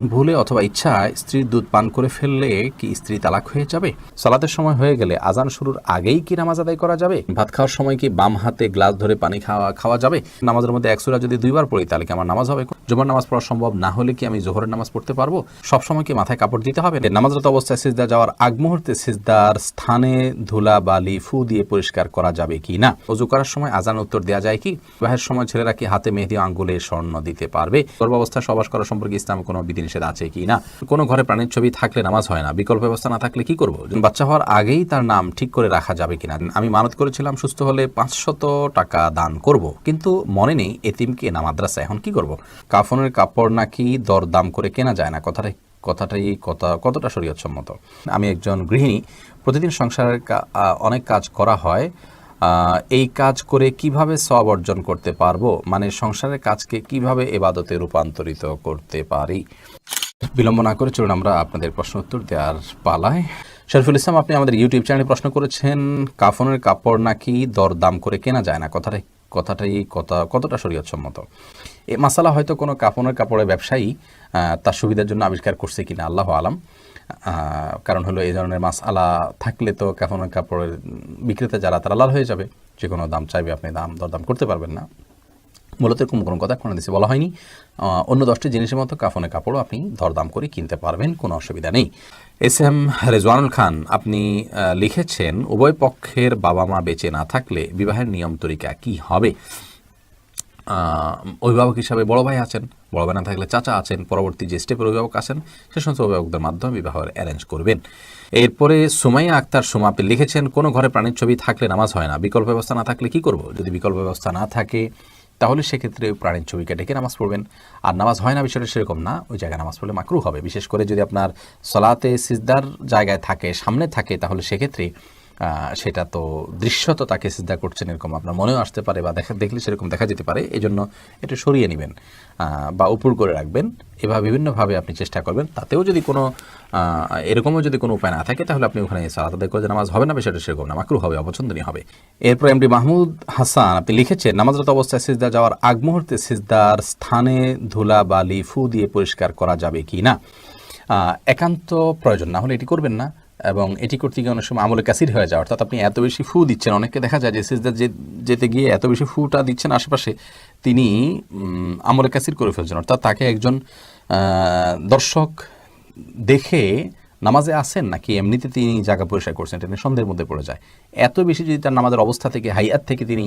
ভুলে অথবা ইচ্ছায় স্ত্রীর দুধ পান করে ফেললে কি স্ত্রী তালাক হয়ে যাবে? সালাতের সময় হয়ে গেলে আজান শুরুর আগেই কি নামাজ আদায় করা যাবে? ভাত খাওয়ার সময় কি বাম হাতে গ্লাস ধরে পানি খাওয়া খাওয়া যাবে? নামাজের মধ্যে এক সুরা যদি দুইবার পড়ি, তাহলে কি আমার নামাজ হবে? জুমার নামাজ পড়া সম্ভব না হলে কি আমি জোহরের নামাজ পড়তে পারব? সব সময় কি মাথায় কাপড় দিতে হবে? নামাজরত অবস্থায় সিজদা যাওয়ার আগ মুহূর্তে সিজদার স্থানে ধুলা বালি ফু দিয়ে পরিষ্কার করা যাবে কি না? অজু করার সময় আজান উত্তর দেওয়া যায় কি? বিবাহের সময় ছেলেরা কি হাতে মেহেদি আঙ্গুলে স্বর্ণ দিতে পারবে? গর্ভাবস্থায় সবাস করা সম্পর্কে ইসলামে কোনো বিধিনিষেধ আছে কি না? কোনো ঘরে প্রাণীর ছবি থাকলে নামাজ হয় না, বিকল্প ব্যবস্থা না থাকলে কি করব? বাচ্চা হওয়ার আগেই তার নাম ঠিক করে রাখা যাবে কিনা? আমি মানত করেছিলাম সুস্থ হলে পাঁচশত টাকা দান করব, কিন্তু মনে নেই এতিমকে না মাদ্রাসা এখন কি করব? কাফনের কাপড় নাকি দরদাম করে কেনা যায় না? কথাটাই কথাটাই কথা, কতটা শরীয়তসম্মত? আমি একজন গৃহিণী, প্রতিদিন সংসারের অনেক কাজ করা হয় এই কাজ করে কীভাবে সব অর্জন করতে পারব? মানে সংসারের কাজকে কীভাবে এবাদতে রূপান্তরিত করতে পারি? বিলম্ব না করে চলুন আমরা আপনাদের প্রশ্ন উত্তর দেওয়ার পালায়। শরীফুল ইসলাম, আপনি আমাদের ইউটিউব চ্যানেলে প্রশ্ন করেছেন, কাফনের কাপড় নাকি দরদাম করে কেনা যায় না? কথাটা কথাটাই কথা, কতটা শরীয়তসম্মত? এ মাসালা হয়তো কোনো কাফনের কাপড়ের ব্যবসায়ী তার সুবিধার জন্য আবিষ্কার করছে কিনা, আল্লাহ আলাম। কারণ হলো এই ধরনের মাছ আলা থাকলে তো কাফনের কাপড়ের বিক্রেতা যারা, তারা লাল হয়ে যাবে। যে কোনো দাম চাইবে, আপনি দাম, দরদাম করতে পারবেন না। মূলত এরকম কোনো কথা কোনো দেশে বলা হয়নি। অন্য দশটি জিনিসের মতো কাফনে কাপড়ও আপনি দরদাম করে কিনতে পারবেন, কোনো অসুবিধা নেই। এস এম রেজওয়ানুল খান, আপনি লিখেছেন, উভয় পক্ষের বাবা মা বেঁচে না থাকলে বিবাহের নিয়ম তরিকা কি হবে? অভিভাবক হিসাবে বড় ভাই আছেন। বড় ভাই না থাকলে চাচা আছেন, পরবর্তী যে স্টেপের অভিভাবক আছেন, সে সমস্ত অভিভাবকদের মাধ্যমে বিবাহের অ্যারেঞ্জ করবেন। এরপরে সুমাইয়া আক্তার সুমা লিখেছেন, কোনো ঘরে প্রাণীর ছবি থাকলে নামাজ হয় না, বিকল্প ব্যবস্থা না থাকলে কি করব? যদি বিকল্প ব্যবস্থা না থাকে, তাহলে সেক্ষেত্রে ওই প্রাণীর ছবিকে ডেকে নামাজ পড়বেন? আর নামাজ হয় না বিষয়টা সেরকম না, ওই জায়গায় নামাজ পড়লে মাকরু হবে। বিশেষ করে যদি আপনার সলাতে সিজদার জায়গায় থাকে, সামনে থাকে, তাহলে সেক্ষেত্রে সেটা তো দৃশ্যত তাকে সিদ্ধা করছেন এরকম আপনার মনেও আসতে পারে বা দেখা দেখলে সেরকম দেখা যেতে পারে এই জন্য এটা সরিয়ে নেবেন বা উপর করে রাখবেন, এভাবে বিভিন্নভাবে আপনি চেষ্টা করবেন। তাতেও যদি কোনো এরকমও যদি কোনো উপায় না থাকে, তাহলে আপনি ওখানে সালাত আদায় করে নামাজ হবে না বিষয়টা সেরকম না মাকরু হবে, অপছন্দনীয় হবে। এরপর এমডি মাহমুদ হাসান, আপনি লিখেছেন, নামাজরত অবস্থায় সিজদা যাওয়ার আগ মুহূর্তে সিজদার স্থানে ধুলা বালি ফু দিয়ে পরিষ্কার করা যাবে কি না? একান্ত প্রয়োজন, না হলে এটি করবেন না। এবং এটি করতে গিয়ে অনেক সময় আমলে কাসির হয়ে যায়। অর্থাৎ আপনি এত বেশি ফু দিচ্ছেন, অনেককে দেখা যায় যে সিজদা যেতে গিয়ে এত বেশি ফুটা দিচ্ছেন আশেপাশে, তিনি আমলে কাসির করে ফেলছেন। অর্থাৎ তাকে একজন দর্শক দেখে নামাজে আসেন নাকি এমনিতে তিনি জায়গা পরিষ্কার করছেন, এটা সন্দেহের মধ্যে পড়ে যায়। এত বেশি যদি তার নামাজের অবস্থা থেকে, হাইয়াত থেকে তিনি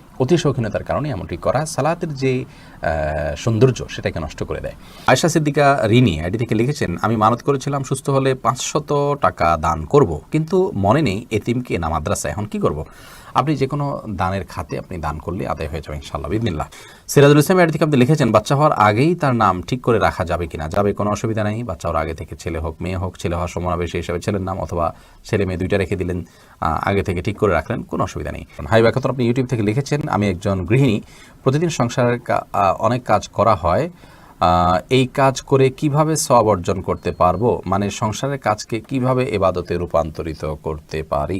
অতি শৌখিনতার কারণে এমনটি করা সালাতের যে সৌন্দর্য সেটাকে নষ্ট করে দেয়। আয়সা সিদ্দিকা রিনি আইডি থেকে লিখেছেন, আমি মানত করেছিলাম সুস্থ হলে পাঁচশত টাকা দান করব, কিন্তু মনে নেই এতিমকে না মাদ্রাসা এখন কি করব? আপনি যে কোনো দানের খাতে আপনি দান করলে আদায় হয়ে যাবে ইনশাল্লাহ বিদিনিল্লাহ সিরাজুল ইসলাম আইডি থেকে আপনি লিখেছেন, বাচ্চা হওয়ার আগেই তার নাম ঠিক করে রাখা যাবে কিনা? যাবে, কোনো অসুবিধা নেই, বাচ্চা হওয়ার আগে থেকে ছেলে হোক, মেয়ে হোক, ছেলে হওয়ার সমাবেশে হিসাবে ছেলের নাম অথবা ছেলে মেয়ে দুইটা রেখে দিলেন আগে থেকে ঠিক করে রাখলেন, কোনো অসুবিধা নেই। হাই ব্যাকাতর আপনি ইউটিউব থেকে লিখেছেন, আমি একজন গৃহিণী, প্রতিদিন সংসারের অনেক কাজ করা হয় এই কাজ করে কীভাবে সব অর্জন করতে পারব? মানে সংসারের কাজকে কীভাবে এবাদতে রূপান্তরিত করতে পারি?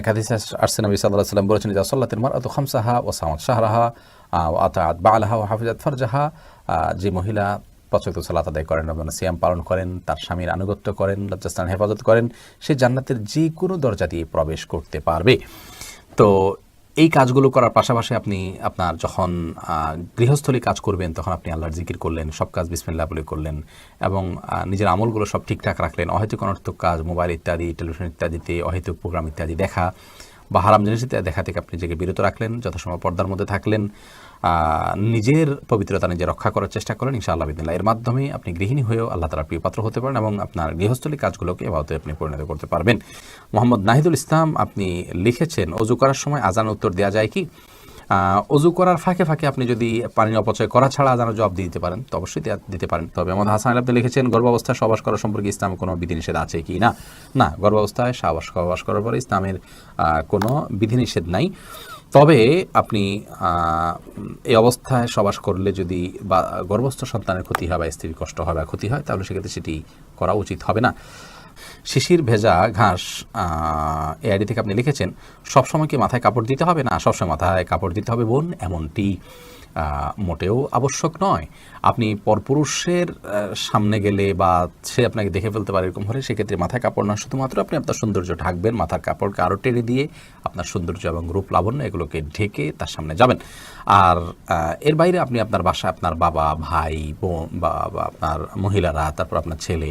এক হাদিসে আসছে নবী সাল্লাহ সাল্লাম বলেছেন যে সাল্লাতের মার আত খামসাহা ও সামাদ শাহরাহা ও আতাত বালাহা ও হাফিজাত ফারজাহা। যে মহিলা প্রচলিত সালাত আদায় করেন, রমজান সিয়াম পালন করেন, তার স্বামীর আনুগত্য করেন, লজ্জাস্থান হেফাজত করেন, সে জান্নাতের যে কোনো দরজা দিয়ে প্রবেশ করতে পারবে। তো এই কাজগুলো করার পাশাপাশি আপনি আপনার যখন গৃহস্থলী কাজ করবেন, তখন আপনি আল্লাহর জিকির করলেন, সব কাজ বিসমিল্লা বলে করলেন এবং নিজের আমলগুলো সব ঠিকঠাক রাখলেন। অহেতুক অনর্থক কাজ, মোবাইল ইত্যাদি, টেলিভিশন ইত্যাদিতে অহেতুক প্রোগ্রাম ইত্যাদি দেখা বা হারাম জিনিস দেখা থেকে আপনি নিজেকে বিরত রাখলেন যথাসময় পর্দার মধ্যে থাকলেন। নিজের পবিত্রতা নিজে রক্ষা করার চেষ্টা করেন, ইনশাআল্লাহ বিদিল্লা এর মাধ্যমে আপনি গৃহিণী হয়েও আল্লাহ তালার প্রিয় পাত্র হতে পারেন এবং আপনার গৃহস্থলী কাজগুলোকে এভাবে আপনি পরিণত করতে পারবেন। মোহাম্মদ নাহিদুল ইসলাম, আপনি লিখেছেন অজু করার সময় আজান উত্তর দেওয়া যায় কি? অজু করার ফাঁকে ফাঁকে আপনি যদি পানি অপচয় করা ছাড়া আজানের জবাব দিতে পারেন, তো অবশ্যই দিতে পারেন। তবে আমাদের হাসান আপনি লিখেছেন, গর্ভাবস্থায় সবাস করা সম্পর্কে ইসলামে কোনো বিধিনিষেধ আছে কি না? না, গর্ভাবস্থায় সাবাস সবাস করার পরে ইসলামের কোনো বিধিনিষেধ নাই। তবে আপনি এই অবস্থায় সবাস করলে যদি বা, গর্ভস্থ সন্তানের ক্ষতি হয় বা স্ত্রীর কষ্ট হয় বা ক্ষতি হয়, তাহলে সেক্ষেত্রে সেটি করা উচিত হবে না। শিশির ভেজা ঘাস এ আইডি থেকে আপনি লিখেছেন, সবসময় কি মাথায় কাপড় দিতে হবে? না, সবসময় মাথায় কাপড় দিতে হবে বোন, এমনটি। মোটেও আবশ্যক নয়। আপনি পরপুরুষের সামনে গেলে বা সে আপনাকে দেখে ফেলতে পারে এরকম হলে সেক্ষেত্রে মাথায় কাপড় না শুধুমাত্র আপনি আপনার সৌন্দর্য ঢাকবেন, মাথার কাপড়কে আরও টেনে দিয়ে আপনার সৌন্দর্য এবং রূপ লাবণ্য এগুলোকে ঢেকে তার সামনে যাবেন। আর এর বাইরে আপনি আপনার বাসায় আপনার বাবা, ভাই, বোন বা আপনার মহিলারা, তারপর আপনার ছেলে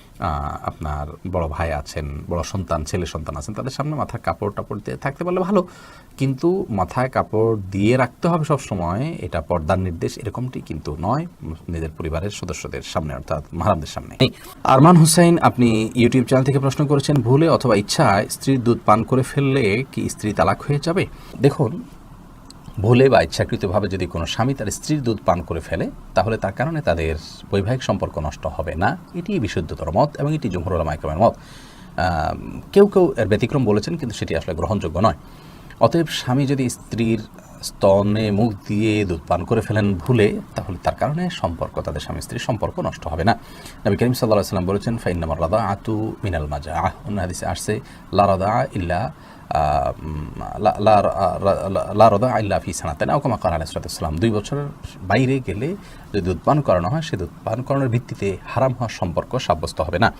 আপনার বড় ভাই আছেন বড় সন্তান ছেলে সন্তান আছেন তাদের সামনে মাথায় কাপড় টাপড় দিয়ে থাকতে পারলে ভালো। কিন্তু মাথায় কাপড় দিয়ে রাখতে হবে সব সময় এটা পর্দার নির্দেশ এরকমটি কিন্তু নয় নিজের পরিবারের সদস্যদের সামনে অর্থাৎ মাহারামদের সামনে। আরমান হুসাইন আপনি ইউটিউব চ্যানেল থেকে প্রশ্ন করেছেন ভুলে অথবা ইচ্ছায় স্ত্রীর দুধ পান করে ফেললে কি স্ত্রী তালাক হয়ে যাবে? দেখুন ভুলে বা ইচ্ছাকৃতভাবে যদি কোনো স্বামী তার স্ত্রীর দুধ পান করে ফেলে, তাহলে তার কারণে তাদের বৈবাহিক সম্পর্ক নষ্ট হবে না। এটি বিশুদ্ধতর মত এবং এটি জমহুরুল মাইক্রমের মত। কেউ কেউ এর ব্যতিক্রম বলেছেন, কিন্তু সেটি আসলে গ্রহণযোগ্য নয়। অতএব স্বামী যদি স্ত্রীর স্তনে মুখ দিয়ে দুধ পান করে ফেলেন ভুলে, তাহলে তার কারণে সম্পর্ক, তাদের স্বামী স্ত্রীর সম্পর্ক নষ্ট হবে না। নবী করিম সাল্লাহ সাল্লাম বলেছেন, ফাইন্নামার রাদা আতু মিনাল মাজা আহ অন্য হাদিসে আসছে, লা রাদা ইল্লা লা- লা- লা- লা রদা আল্লাহ ফি সানাতেন। ওকামা কান আলাইসালাম দুই বছরের বাইরে গেলে যদি দুধ করানো হয়, সে দুধ পান করানোর ভিত্তিতে হারাম হওয়ার সম্পর্ক সাব্যস্ত হবে না।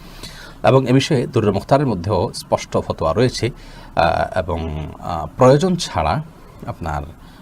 এবং এ বিষয়ে দুর্র মুখতারের মধ্যেও স্পষ্ট ফতোয়া রয়েছে। এবং প্রয়োজন ছাড়া আপনার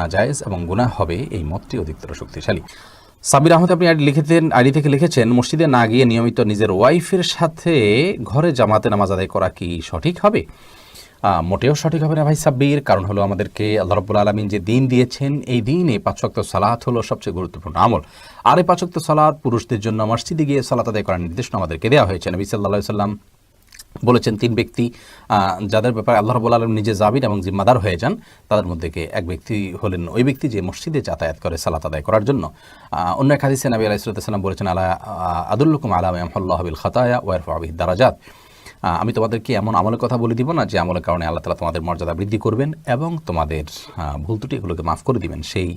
নাজায়েজ এবং গুনাহ হবে এই মতটি অধিকতর শক্তিশালী। সাবির আহমদ, আপনি আইডি লিখেছেন আইডি থেকে লিখেছেন, মসজিদে না গিয়ে নিয়মিত নিজের ওয়াইফের সাথে ঘরে জামাতে নামাজ আদায় করা কি সঠিক হবে? মোটেও সঠিক হবে না ভাই সাব্বির। কারণ হলো আমাদেরকে আল্লাহ রব্বুল আলমিন যে দিন দিয়েছেন, এই দিনে পাঁচক্ত সালাত হলো সবচেয়ে গুরুত্বপূর্ণ আমল। আর এই পাঁচক্ত সালাত পুরুষদের জন্য মসজিদে গিয়ে সালাত আদায় করার নির্দেশনা আমাদেরকে দেওয়া হয়েছে। নবী সাল্লাহ সাল্লাম বলেছেন তিন ব্যক্তি যাদের ব্যাপারে আল্লাহ রবুল আলম নিজে জাবিন এবং জিম্মাদার হয়ে যান, তাদের মধ্যে কে? এক ব্যক্তি হলেন ওই ব্যক্তি যে মসজিদে যাতায়াত করে, সালাত আদায় করার জন্য। অন্য এক হাদিসে নবী আলাইসালাম বলেছেন, আলা, আদুল্লুকুম আলাম আমহল্লাহ বিল খাতায়া ওয়ারফ আবিহ দারাজাত। আমি তোমাদেরকে এমন আমলের কথা বলে দিব না, যে আমলের কারণে আল্লাহ তালা তোমাদের মর্যাদা বৃদ্ধি করবেন এবং তোমাদের ভুল ত্রুটি এগুলোকে মাফ করে দিবেন। সেই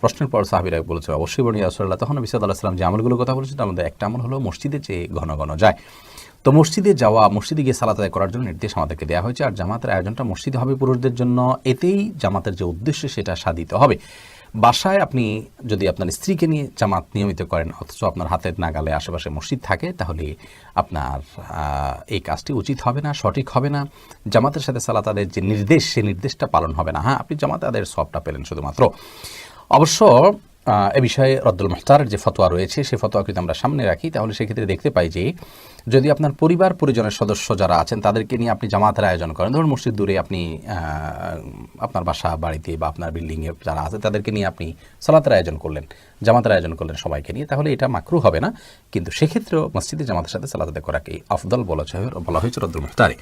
প্রশ্নের পর সাহাবিরা বলেছে, অবশ্যই বনি আসল্লাহ তখন বিসাদ আল্লাহ সাল্লাম যে আমলগুলোর কথা বলেছেন, তার মধ্যে একটা আমল হলো মসজিদে যে ঘন ঘন যায়। তো মসজিদে যাওয়া, মসজিদে গিয়ে সালাত আদায় করার জন্য নির্দেশ আমাদেরকে দেওয়া হয়েছে। আর জামাতের আয়োজনটা মসজিদে হবে পুরুষদের জন্য। এতেই জামাতের যে উদ্দেশ্য, সেটা সাধিত হবে। বাসায় আপনি যদি আপনার স্ত্রীকে নিয়ে জামাত নিয়মিত করেন, অথচ আপনার হাতের নাগালে আশেপাশে মসজিদ থাকে, তাহলে আপনার এই কাজটি উচিত হবে না, সঠিক হবে না। জামাতের সাথে সালাত আদায়ের যে নির্দেশ, সে নির্দেশটা পালন হবে না। হ্যাঁ আপনি জামাত আদায়ের সবটা পেলেন শুধুমাত্র। অবশ্য এ বিষয়ে রদ্দুল মুখতারের যে ফতোয়া রয়েছে সেই ফতোয়া যদি আমরা সামনে রাখি। তাহলে সেক্ষেত্রে দেখতে পাই যে, যদি আপনার পরিবার পরিজনের সদস্য যারা আছেন, তাদেরকে নিয়ে আপনি জামাতের আয়োজন করেন। ধরুন মসজিদ দূরে আপনি আপনার বাসা, বাড়িতে বা আপনার বিল্ডিংয়ে যারা আছে, তাদেরকে নিয়ে আপনি সালাতের আয়োজন করলেন, জামাতের আয়োজন করলেন সবাইকে নিয়ে। তাহলে এটা মাকরু হবে না। কিন্তু সেক্ষেত্রেও মসজিদে জামাতের সাথে সালাত করাকে আফদল বলা বলা হয়েছে রদ্দুল মুখতারে।